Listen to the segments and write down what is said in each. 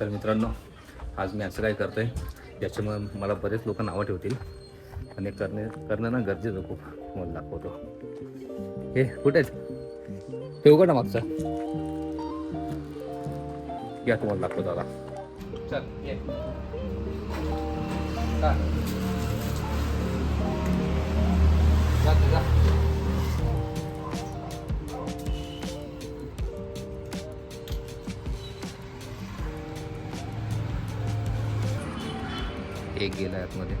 तर मित्रांनो आज मी असं काय करतो आहे ज्याच्यामुळे मला बरेच लोक नावं ठेवतील. आणि करणे करणं ना गरजेचं खूप मला दाखवतो. हे कुठे ठेवू का ना मागचा. या तुम्हाला दाखवतो आता. चल ये. जा जा. एक गेला आहे आतमध्ये.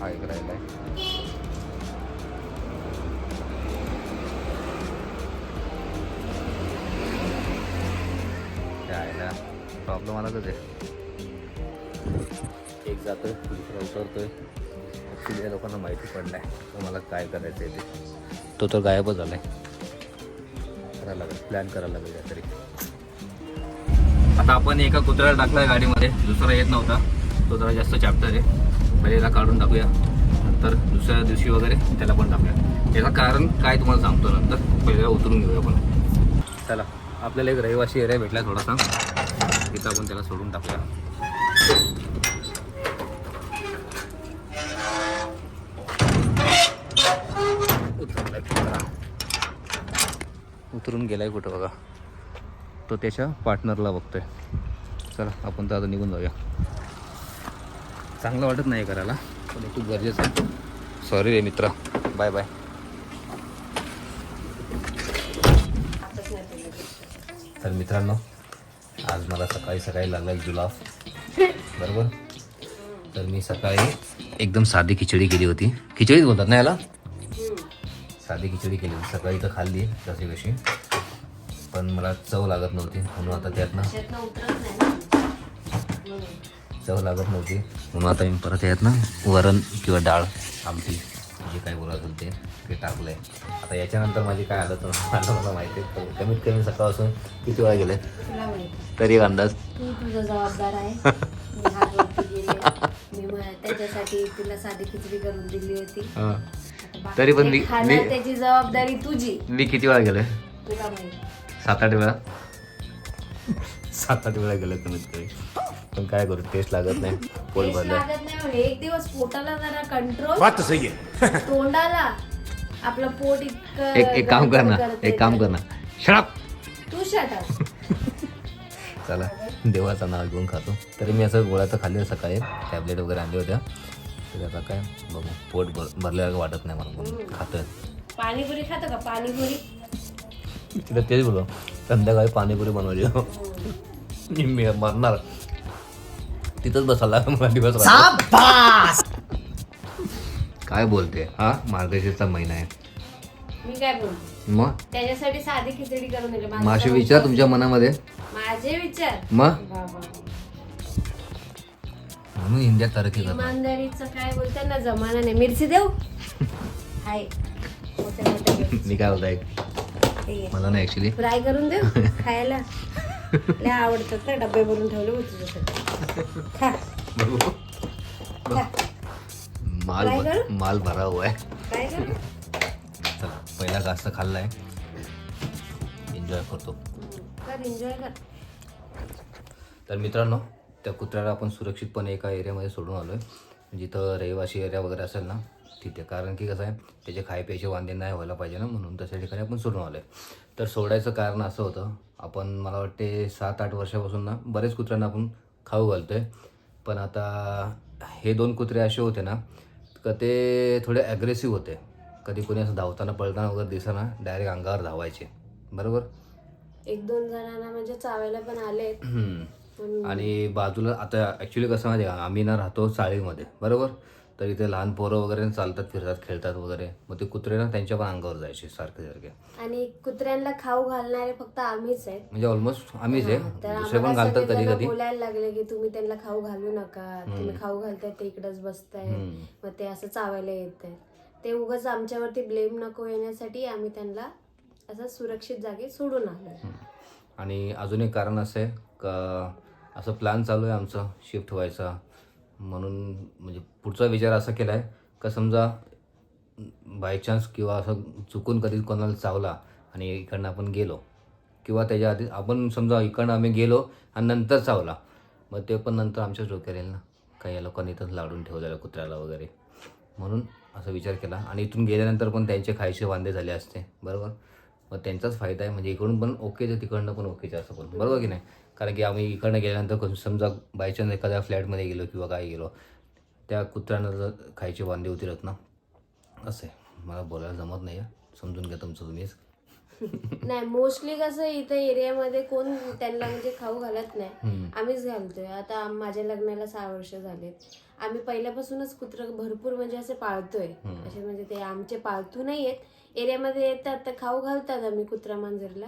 हा एक राहिलाय. त्याला प्रॉब्लेम आला तर एक जातोय दुसरा उतरतोय. ॲक्च्युली या लोकांना माहिती पडलाय तर मला काय करायचं आहे ते. तो तर गायबच झाला आहे करायला लागेल. प्लॅन करायला लागेल काहीतरी. आता आपण एका कुत्र्याला टाकला गाडीमध्ये. दुसरा येत नव्हता. तो जरा जास्त चॅप्टर आहे. पहिल्याला काढून टाकूया. नंतर दुसऱ्या दिवशी वगैरे त्याला पण टाकूया. याचं कारण काय तुम्हाला सांगतो नंतर. पहिल्याला उतरून घेऊया आपण. चला. आपल्याला एक रहिवासी एरिया भेटला थोडासा. तिथं आपण त्याला सोडून टाकूया. उतरून गेलाय कुठं बघा. तो त्याच्या पार्टनरला बघतोय. चला आपण तर आता निघून जाऊया. चांगलं वाटत नाही करायला पण खूप गरजेचं आहे. सॉरी रे मित्रा. बाय बाय तर मित्रांनो आज मला सकाळी सकाळी लागला एक जुलाब. बरोबर? तर मी सकाळी एकदम साधी खिचडी केली होती. खिचडीच बोलतात ना याला? साधी खिचडी केली होती. सकाळी तर खाल्ली जशी कशी पण मला चव लागत नव्हती म्हणून आता त्यातनं चव लागत नव्हती. म्हणून आता मी परत यात ना वरण किंवा डाळ आमटी जे काही बोलत असेल ते ते टाकलं आहे आता याच्यानंतर माझी काय हालत मला मला माहिती आहे. कमीत कमी सकाळपासून किती वेळा गेले? तरी एक अंदाज. तू तुझा जबाबदार आहे. मी हात त्याच्यासाठी तुला साधी खिचडी करून दिली होती. तरी पण मी- त्याची जबाबदारी तुझी. मी किती वेळा गेलोय तुला माहिती सात आठ वेळा. सात आठ वेळा गेलो कमीत कमी पण काय करू टेस्ट लागत नाही. पोट टेस्ट भरलं. लागत नाही. एक दिवस पोटाला जरा कंट्रोल बात तो सही है तोंडाला. आपलं पोट इतकं एक एक काम कर ना. एक काम. कर ना. शराब तू शट चला देवाचं नाव घेऊन खातो. तरी मी असं गोळ्या तर खाल्ल्या सकाळी. टॅबलेट वगैरे आणले होत्या. तर आता काय? बघू. पोट भर भरल्यासारखं वाटत नाही मला म्हणून. खातोय. पाणीपुरी खातो का? पाणीपुरी? तिला तेच बोललो संध्याकाळी पाणीपुरी बनवायची मी मरणार तिथंच बसायला दिवस काय बोलते हा मार्गशीरचा महिना आहे मी काय बोलतो मग त्याच्यासाठी साधी खिचडी करून दिली माझा विचार तुमच्या मनामध्ये माझे विचार मग म्हणून इंडिया तरक्की इमानदारीचं काय बोलतात ना जमाना नाही मिरची देऊ हाय. मी काय बोलताय मला ना ऍक्च्युली फ्राय करून देऊ? खायला? लय आवडतात ना डबे भरून ठेवले होते तुझ्यासाठी खा खा. माल Try भ- करू? माल भरा हुआ आहे. काय करू? चला पहिला घास तर खाल्लाय एन्जॉय करतो. कर एन्जॉय कर. तर मित्रांनो त्या कुत्र्याला आपण सुरक्षितपणे एका एरियामध्ये सोडून आलो आहे जिथं रहिवासी एरिया वगैरे असेल ना तिथे कारण की कसं आहे त्याचे खाय प्यायचे वांदे नाही व्हायला पाहिजे ना म्हणून तशा ठिकाणी आपण सोडून आलो आहे तर सोडायचं कारण असं होतं आपण मला वाटते सात आठ वर्षापासून ना बरेच कुत्र्यांना आपण खाऊ घालतो आहे पण आता हे दोन कुत्रे असे होते ना का ते थोडे ॲग्रेसिव्ह होते. कधी कोणी असं धावताना पळताना वगैरे दिसताना डायरेक्ट अंगावर धावायचे. बरोबर? एक दोन जणांना म्हणजे चावायला पण आले. आणि बाजूला आता ॲक्च्युली कसं माहिती आम्ही ना राहतो चाळीमध्ये. बरोबर? तर इथे लहान पोरं वगैरे चालतात फिरतात खेळतात वगैरे. मग ते कुत्रे ना त्यांच्या पण अंगावर जायचे सारखे सारखे. आणि कुत्र्यांना खाऊ घालणारे फक्त आम्हीच आहेत. म्हणजे ऑलमोस्ट आम्हीच आहे. तर दुसरे पण आम्हाला घालतात कधी कधी बोलायला लागले की तुम्ही त्यांना खाऊ घालू नका. तुम्ही खाऊ घालताय ते इकडेच बसताय मग ते असं चावायला येत आहे ते उगाच आमच्यावरती ब्लेम नको येण्यासाठी आम्ही त्यांना असं सुरक्षित जागी सोडून आलो. आणि अजून एक कारण असं आहे का असं प्लॅन चालू आहे आमचं शिफ्ट व्हायचा. म्हणून म्हणजे पुढचा विचार असा केला आहे का समजा बाय चान्स किंवा असं चुकून कधी कोणाला चावला आणि इकडनं आपण गेलो किंवा त्याच्या आधी आपण समजा इकडनं आम्ही गेलो आणि नंतर चावला मग ते पण नंतर आमच्याच डोक्यात येईल ना. काही या लोकांनी इथंच लाडून ठेवलेलं कुत्र्याला वगैरे. म्हणून असा विचार केला. आणि इथून गेल्यानंतर पण त्यांचे खायचे वांदे झाले असते. बरोबर? मग त्यांचाच फायदा आहे. म्हणजे इकडून पण ओकेच आहे तिकडनं पण ओकेच आहे असं पण बरोबर की नाही? कारण की आम्ही इकडनं गेल्यानंतर समजा बायचान्स एखाद्या फ्लॅटमध्ये गेलो किंवा काय गेलो त्या कुत्र्यानं जर खायचे वांदे उतरत ना असं आहे. मला बोलायला जमत नाही. समजून घ्या तुमचं तुम्हीच. नाही मोस्टली कसं इथं एरियामध्ये कोण त्यांना म्हणजे खाऊ घालत नाही. आम्हीच घालतोय. आता माझ्या लग्नाला सहा वर्ष झालेत. आम्ही पहिल्यापासूनच कुत्र भरपूर म्हणजे असे पाळतोय. असे म्हणजे ते आमचे पाळतू नाही आहेत एरियामध्ये येतात तर खाऊ घालतात आम्ही कुत्रा मांजरला.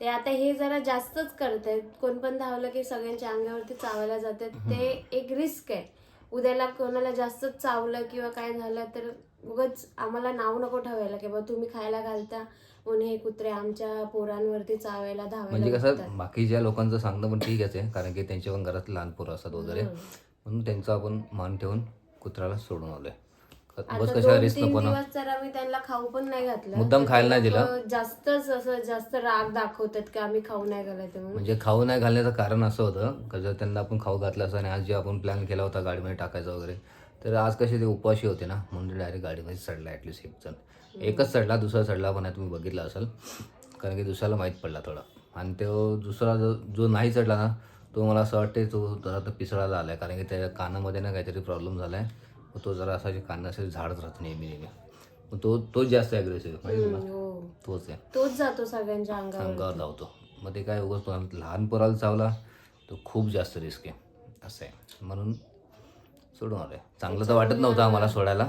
ते आता हे जरा जास्तच करतायत. कोण पण धावलं की सगळ्यांच्या अंगावरती चावायला जातात. ते एक रिस्क आहे. उद्याला कोणाला जास्तच चावलं किंवा काय झालं तर उगाच आम्हाला नाव नको ठेवायला की बा तुम्ही खायला घालता म्हणून हे कुत्रे आमच्या पोरांवरती चावायला म्हणजे धावायला कसं. बाकीच्या लोकांचं सांगणं पण ठीकच आहे. कारण की त्यांच्या पण घरात लहान पोरं असतात वगैरे. म्हणून त्यांचा आपण मान ठेवून कुत्र्याला सोडून आलोय. आता दोन रिस्क तीन नको ना दिवस तर आम्ही त्यांना खाऊ पण नाही घातलं. मुद्दाम खायला नाही दिलं. जास्तच असं जास्त राग दाखवतात की आम्ही खाऊ नाही घालत आहे म्हणून. म्हणजे खाऊ नाही घालण्याचं कारण असं होतं का जर त्यांना आपण खाऊ घातलं असं आणि आज जे आपण प्लॅन केला होता गाडीमध्ये टाकायचा वगैरे तर आज कसे ते उपवाशी होते ना म्हणून डायरेक्ट गाडीमध्ये चढला ॲटलिस्ट एक जण. एकच चढला दुसरा चढला पण आहे तुम्ही बघितला असेल. कारण की दुसऱ्याला माहीत पडला थोडा. आणि तो दुसरा जो जो नाही चढला ना तो मला असं वाटते तो जरा तर पिसळायला आलाय कारण की त्याच्या कानामध्ये ना काहीतरी प्रॉब्लेम झालाय. मग तो जरा असा जे कान असेल झाडत राहतो नेहमी नेहमी. मग तो तोच जास्त ॲग्रेसिव्ह माहिती तुला हो. तोच आहे. तोच जातो सगळ्यांच्या अंगावर. अंगावर धावतो मग ते काय उगाच लहान पोराला चावला तर खूप जास्त रिस्क आहे. असं आहे. म्हणून सोडून आलोय. चांगलं तर वाटत नव्हतं आम्हाला सोडायला.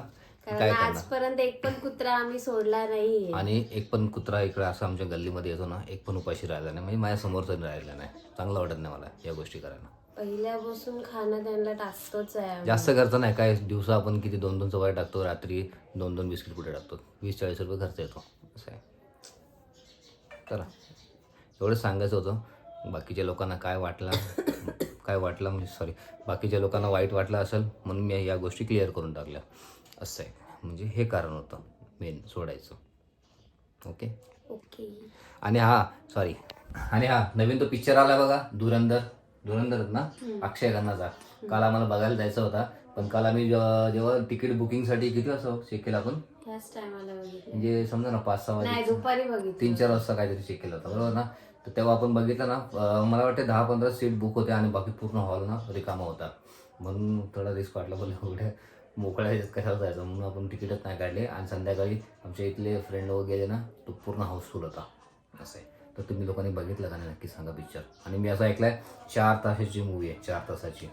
कारण काय करणार? आजपर्यंत एक पण कुत्रा आम्ही सोडला नाही. आणि एक पण कुत्रा इकडे असं आमच्या गल्लीमध्ये येतो ना एक पण उपाशी राहिला नाही. म्हणजे माझ्यासमोर तरी राहिला नाही. चांगलं वाटत नाही मला या गोष्टी करायला. पहिल्यापासून खाणं त्यांना टाकतोच आहे. जास्त खर्च नाही काय दिवसा आपण किती दोन दोन चवाय टाकतो रात्री दोन दोन बिस्किट कुठे टाकतो? वीस चाळीस रुपये खर्च येतो असं आहे. चला एवढं सांगायचं होतं. बाकीच्या लोकांना काय वाटलं काय वाटलं म्हणजे सॉरी बाकीच्या लोकांना वाईट वाटलं असेल म्हणून मी या गोष्टी क्लिअर करून टाकल्या. असं आहे. म्हणजे हे कारण होतं मेन सोडायचं. ओके ओके आणि हा सॉरी आणि हा नवीन तो पिक्चर आला बघा धुरंधर. धुरंधर ना? अक्षय खन्नाचा. काल आम्हाला बघायला जायचा होता. पण काल आम्ही जेव्हा तिकीट बुकिंगसाठी किती वाजता चेक केला आपण? म्हणजे समजा ना पाच सहा नाही वाजे दुपारी बघितलं. तीन चार वाजता काहीतरी चेक केला होता. बरोबर ना? तर तेव्हा आपण बघितलं ना मला वाटते दहा पंधरा सीट बुक होते आणि बाकी पूर्ण हॉल ना रिकामा होता. म्हणून थोडा रिस्क वाटला पण एवढ्या मोकळ्या कशाला जायचं? म्हणून आपण तिकीटच नाही काढले. आणि संध्याकाळी आमच्या इथले फ्रेंड वगैरे ना तो पूर्ण हाऊसफुल होता. असं आहे. तर तुम्ही लोकांनी बघितलं का नाही नक्की सांगा पिक्चर आणि मी असं ऐकलंय चार तासाची मूवी आहे चार तासाची.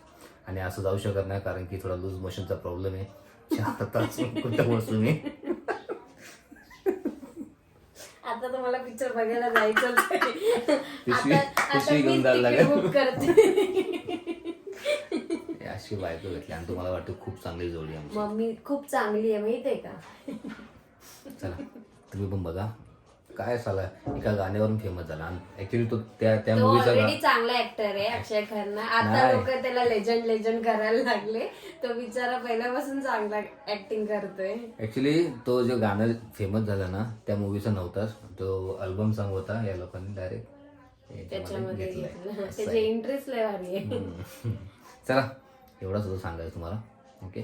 आणि असं जाऊ शकत नाही कारण की थोडा लूज मोशनचा प्रॉब्लेम आहे. चार तास कुठं बसू मी आता तर मला पिक्चर बघायला जायचं पिशवी- पिशवी घेऊन जायला लागेल. बुक करते. अशी बायको भेटली आणि तुम्हाला वाटतं खूप चांगली जोडी आहे मम्मी खूप चांगली आहे माहीत आहे का? चला तुम्ही पण बघा. काय झाला? एका गाण्यावरून फेमस झाला. ऍक्च्युली तो त्या त्या तो मूवीचा ऑलरेडी चांगला ऍक्टर आहे अक्षय खन्ना. आता नाही. लोक त्याला लेजंड लेजंड करायला लागले. तो बिचारा पहिल्यापासून चांगला ऍक्टिंग करतोय. ऍक्च्युली तो जो गाणं फेमस झाला ना त्या मूवीचा नव्हताच तो अल्बम सॉन्ग होता या लोकांनी डायरेक्ट त्याच्यामध्ये घेतलं. त्याचे इंटरेस्ट लय भारी आहे. चला एवढंच होतं सांगायचं तुम्हाला. ओके